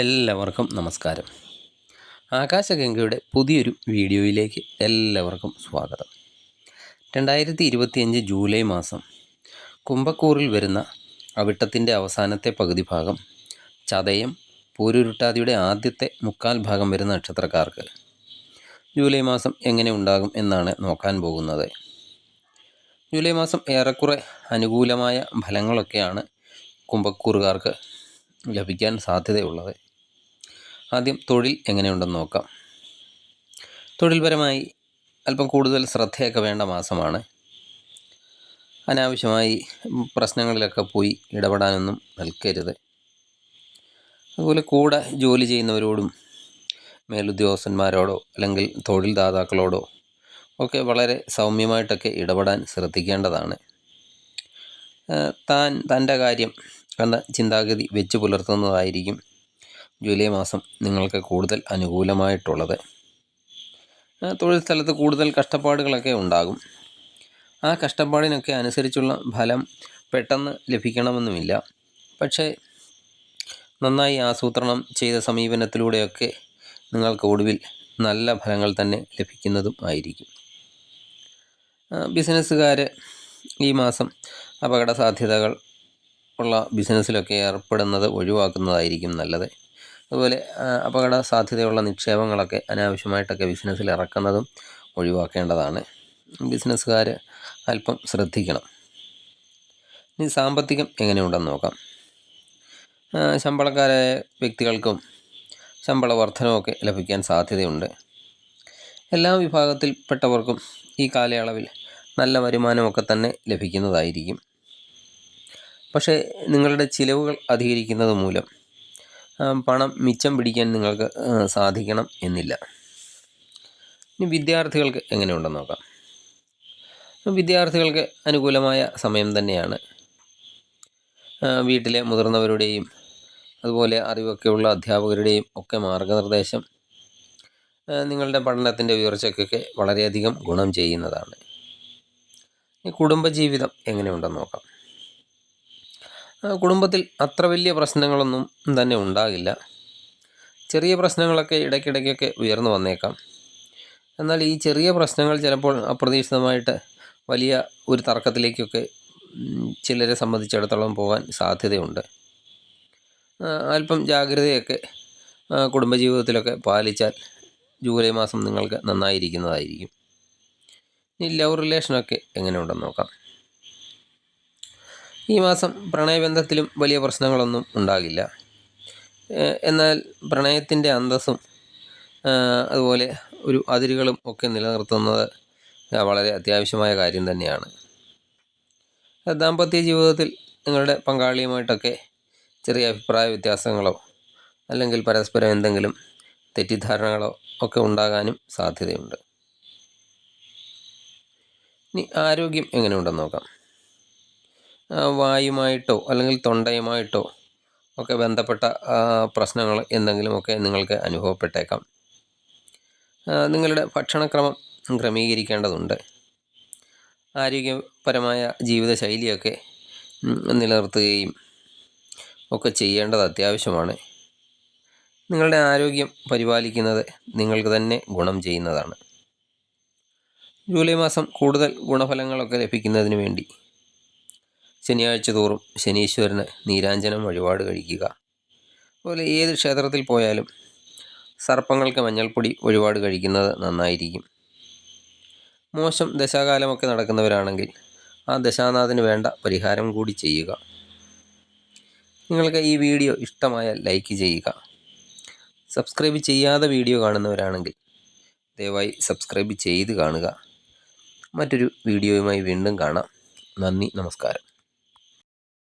എല്ലാവർക്കും നമസ്കാരം. ആകാശഗംഗയുടെ പുതിയൊരു വീഡിയോയിലേക്ക് എല്ലാവർക്കും സ്വാഗതം. രണ്ടായിരത്തി ഇരുപത്തിയഞ്ച് ജൂലൈ മാസം കുംഭക്കൂറിൽ വരുന്ന അവിട്ടത്തിന്റെ അവസാനത്തെ പകുതി ഭാഗം ചതയം പൂരുരുട്ടാതിയുടെ ആദ്യത്തെ മുക്കാൽ ഭാഗം വരുന്ന നക്ഷത്രക്കാർക്ക് ജൂലൈ മാസം എങ്ങനെ ഉണ്ടാകും എന്നാണ് നോക്കാൻ പോകുന്നത്. ജൂലൈ മാസം ഏറെക്കുറെ അനുകൂലമായ ഫലങ്ങളൊക്കെയാണ് കുംഭക്കൂറുകാർക്ക് ലഭിക്കാൻ സാധ്യതയുള്ളത്. ആദ്യം തൊഴിൽ എങ്ങനെയുണ്ടെന്ന് നോക്കാം. തൊഴിൽപരമായി അല്പം കൂടുതൽ ശ്രദ്ധയൊക്കെ വേണ്ട മാസമാണ്. അനാവശ്യമായി പ്രശ്നങ്ങളിലൊക്കെ പോയി ഇടപെടാനൊന്നും നിൽക്കരുത്. അതുപോലെ കൂടെ ജോലി ചെയ്യുന്നവരോടും മേലുദ്യോഗസ്ഥന്മാരോടോ അല്ലെങ്കിൽ തൊഴിൽദാതാക്കളോടോ ഒക്കെ വളരെ സൗമ്യമായിട്ടൊക്കെ ഇടപെടാൻ ശ്രദ്ധിക്കേണ്ടതാണ്. താൻ തന്റെ കാര്യം എന്ന ചിന്താഗതി വെച്ച് പുലർത്തുന്നതായിരിക്കും ജൂലൈ മാസം നിങ്ങൾക്ക് കൂടുതൽ അനുകൂലമായിട്ടുള്ളത്. തൊഴിൽ സ്ഥലത്ത് കൂടുതൽ കഷ്ടപ്പാടുകളൊക്കെ ഉണ്ടാകും. ആ കഷ്ടപ്പാടിനൊക്കെ അനുസരിച്ചുള്ള ഫലം പെട്ടെന്ന് ലഭിക്കണമെന്നുമില്ല. പക്ഷേ നന്നായി ആസൂത്രണം ചെയ്ത സമീപനത്തിലൂടെയൊക്കെ നിങ്ങൾക്ക് ഒടുവിൽ നല്ല ഫലങ്ങൾ തന്നെ ലഭിക്കുന്നതും ആയിരിക്കും. ബിസിനസ്സുകാർ ഈ മാസം അപകട സാധ്യതകൾ ഉള്ള ബിസിനസ്സിലൊക്കെ ഏർപ്പെടുന്നത് ഒഴിവാക്കുന്നതായിരിക്കും നല്ലത്. അതുപോലെ അപകട സാധ്യതയുള്ള നിക്ഷേപങ്ങളൊക്കെ അനാവശ്യമായിട്ടൊക്കെ ബിസിനസ്സിൽ ഇറക്കുന്നതും ഒഴിവാക്കേണ്ടതാണ്. ബിസിനസ്സുകാർ അല്പം ശ്രദ്ധിക്കണം. ഇനി സാമ്പത്തികം എങ്ങനെയുണ്ടെന്ന് നോക്കാം. ശമ്പളക്കാരായ വ്യക്തികൾക്കും ശമ്പള വർധനമൊക്കെ ലഭിക്കാൻ സാധ്യതയുണ്ട്. എല്ലാ വിഭാഗത്തിൽപ്പെട്ടവർക്കും ഈ കാലയളവിൽ നല്ല വരുമാനമൊക്കെ തന്നെ ലഭിക്കുന്നതായിരിക്കും. പക്ഷേ നിങ്ങളുടെ ചിലവുകൾ അധികരിക്കുന്നത് മൂലം പണം മിച്ചം പിടിക്കാൻ നിങ്ങൾക്ക് സാധിക്കണം എന്നില്ല. ഇനി വിദ്യാർത്ഥികൾക്ക് എങ്ങനെയുണ്ടെന്ന് നോക്കാം. വിദ്യാർത്ഥികൾക്ക് അനുകൂലമായ സമയം തന്നെയാണ്. വീട്ടിലെ മുതിർന്നവരുടെയും അതുപോലെ അറിവൊക്കെയുള്ള അധ്യാപകരുടെയും ഒക്കെ മാർഗനിർദ്ദേശം നിങ്ങളുടെ പഠനത്തിന്റെ ഉയർച്ചയ്ക്കൊക്കെ വളരെയധികം ഗുണം ചെയ്യുന്നതാണ്. കുടുംബജീവിതം എങ്ങനെയുണ്ടെന്ന് നോക്കാം. കുടുംബത്തിൽ അത്ര വലിയ പ്രശ്നങ്ങളൊന്നും തന്നെ ഉണ്ടാകില്ല. ചെറിയ പ്രശ്നങ്ങളൊക്കെ ഇടയ്ക്കിടയ്ക്കൊക്കെ ഉയർന്നു വന്നേക്കാം. എന്നാൽ ഈ ചെറിയ പ്രശ്നങ്ങൾ ചിലപ്പോൾ അപ്രതീക്ഷിതമായിട്ട് വലിയ ഒരു തർക്കത്തിലേക്കൊക്കെ ചിലരെ സംബന്ധിച്ചിടത്തോളം പോകാൻ സാധ്യതയുണ്ട്. അല്പം ജാഗ്രതയൊക്കെ കുടുംബജീവിതത്തിലൊക്കെ പാലിച്ചാൽ ജൂലൈ മാസം നിങ്ങൾക്ക് നന്നായിരിക്കുന്നതായിരിക്കും. ഇനി ലവ് റിലേഷനൊക്കെ എങ്ങനെയുണ്ടെന്ന് നോക്കാം. ഈ മാസം പ്രണയബന്ധത്തിലും വലിയ പ്രശ്നങ്ങളൊന്നും ഉണ്ടാകില്ല. എന്നാൽ പ്രണയത്തിന്റെ അന്തസ്സും അതുപോലെ ഒരു അതിരുകളും ഒക്കെ നിലനിർത്തുന്നത് വളരെ അത്യാവശ്യമായ കാര്യം തന്നെയാണ്. ദാമ്പത്യ ജീവിതത്തിൽ നിങ്ങളുടെ പങ്കാളിയുമായിട്ടൊക്കെ ചെറിയ അഭിപ്രായ വ്യത്യാസങ്ങളോ അല്ലെങ്കിൽ പരസ്പരം എന്തെങ്കിലും തെറ്റിദ്ധാരണകളോ ഒക്കെ ഉണ്ടാകാനും സാധ്യതയുണ്ട്. ഇനി ആരോഗ്യം എങ്ങനെയുണ്ടെന്ന് നോക്കാം. വായുമായിട്ടോ അല്ലെങ്കിൽ തൊണ്ടയുമായിട്ടോ ഒക്കെ ബന്ധപ്പെട്ട പ്രശ്നങ്ങൾ എന്തെങ്കിലുമൊക്കെ നിങ്ങൾക്ക് അനുഭവപ്പെട്ടേക്കാം. നിങ്ങളുടെ ഭക്ഷണക്രമം ക്രമീകരിക്കേണ്ടതുണ്ട്. ആരോഗ്യപരമായ ജീവിതശൈലിയൊക്കെ നിലനിർത്തുകയും ഒക്കെ ചെയ്യേണ്ടത് അത്യാവശ്യമാണ്. നിങ്ങളുടെ ആരോഗ്യം പരിപാലിക്കുന്നത് നിങ്ങൾക്ക് തന്നെ ഗുണം ചെയ്യുന്നതാണ്. ജൂലൈ മാസം കൂടുതൽ ഗുണഫലങ്ങളൊക്കെ ലഭിക്കുന്നതിന് വേണ്ടി ശനിയാഴ്ച തോറും ശനീശ്വരന് നീരാഞ്ജനം വഴിപാട് കഴിക്കുക. അതുപോലെ ഏത് ക്ഷേത്രത്തിൽ പോയാലും സർപ്പങ്ങൾക്ക് മഞ്ഞൾപ്പൊടി വഴിപാട് കഴിക്കുന്നത് നന്നായിരിക്കും. മോശം ദശാകാലമൊക്കെ നടക്കുന്നവരാണെങ്കിൽ ആ ദശാനാഥന് വേണ്ട പരിഹാരം കൂടി ചെയ്യുക. നിങ്ങൾക്ക് ഈ വീഡിയോ ഇഷ്ടമായാൽ ലൈക്ക് ചെയ്യുക. സബ്സ്ക്രൈബ് ചെയ്യാതെ വീഡിയോ കാണുന്നവരാണെങ്കിൽ ദയവായി സബ്സ്ക്രൈബ് ചെയ്ത് കാണുക. മറ്റൊരു വീഡിയോയുമായി വീണ്ടും കാണാം. നന്ദി നമസ്കാരം.